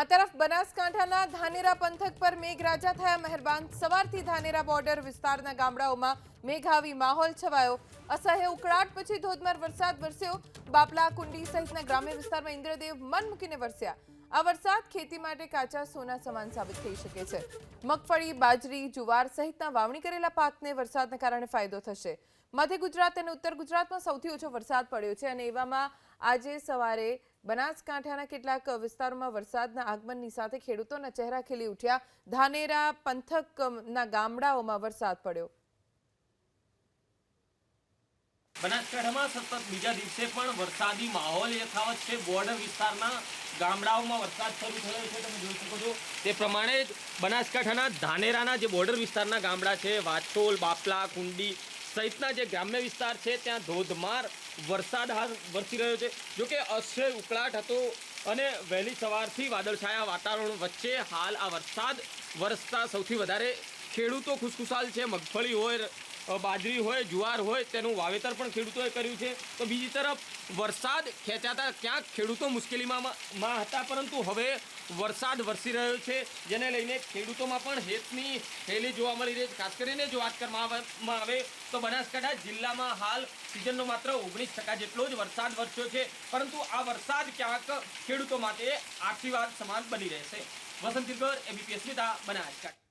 આ તરફ બનાસકાંઠાના ધાનેરા પંથક પર મેઘરાજા થયા મહેરબાન. સવારથી ધાનેરા બોર્ડર વિસ્તારના ગામડાઓમાં મેઘાવી માહોલ છવાયો. અસહ્ય ઉકળાટ પછી ધોધમાર વરસાદ વરસ્યો. બાપલા, કુંડી સહિતના ગ્રામ્ય વિસ્તારમાં ઇન્દ્રદેવ મન મૂકીને વરસ્યા. આ વરસાદ ખેતી માટે કાચા સોના સમાન સાબિત થઈ શકે છે. મગફળી, બાજરી, જુવાર સહિતના વાવણી કરેલા પાકને વરસાદના કારણે ફાયદો થશે. મધ્ય ગુજરાત અને ઉત્તર ગુજરાતમાં સૌથી ઓછો વરસાદ પડ્યો છે અને એવામાં આજે સવારે બનાસકાંઠાના કેટલાક વિસ્તારોમાં વરસાદના આગમનની સાથે ખેડૂતોના ચહેરા ખીલી ઉઠ્યા. ધાનેરા, પંથકના ગામડાઓમાં વરસાદ પડ્યો. બનાસકાંઠામાં સતત બીજા દિવસે પણ વરસાદી માહોલ યથાવત છે. બોર્ડર વિસ્તારના ગામડાઓમાં વરસાદ શરૂ થયો છે. તમે જોઈ શકો છો. તે પ્રમાણે જ બનાસકાંઠાના ધાનેરાના જે બોર્ડર વિસ્તારના ગામડા છે, વાછોલ, બાપલા, કુંડી સહિતના જે ગ્રામ્ય વિસ્તાર છે, ત્યાં ધોધમાર વરસાદ હાલ વરસી રહ્યો છે. જોકે અસહ્ય ઉકળાટ હતો અને વહેલી સવારથી વાદળછાયા વાતાવરણ વચ્ચે હાલ આ વરસાદ વરસતા સૌથી વધારે ખેડૂતો ખુશખુશાલ છે. મગફળી હોય બાજરી હોય, જુવાર હોય, તેનું વાવેતર પણ ખેડૂતોએ કર્યું છે. તો બીજી તરફ, વરસાદ ખેંચાતા ક્યાંક ખેડૂતો મુશ્કેલીમાં માં હતા, પરંતુ હવે વરસાદ વરસી રહ્યો છે, જેને લઈને ખેડૂતોમાં પણ હેતની થયેલી જોવા મળી રહી છે. ખાસ કરીને જો વાત કરવામાં આવે- તો બનાસકાંઠા જિલ્લામાં હાલ સિઝનનો માત્ર ઓગણીસ ટકા જેટલો જ વરસાદ વરસ્યો છે, પરંતુ આ વરસાદ ક્યાંક ખેડૂતો માટે આશીર્વાદ સમાન બની રહેશે. વસંત એબીપી અસ્મિતા બનાસકાંઠા.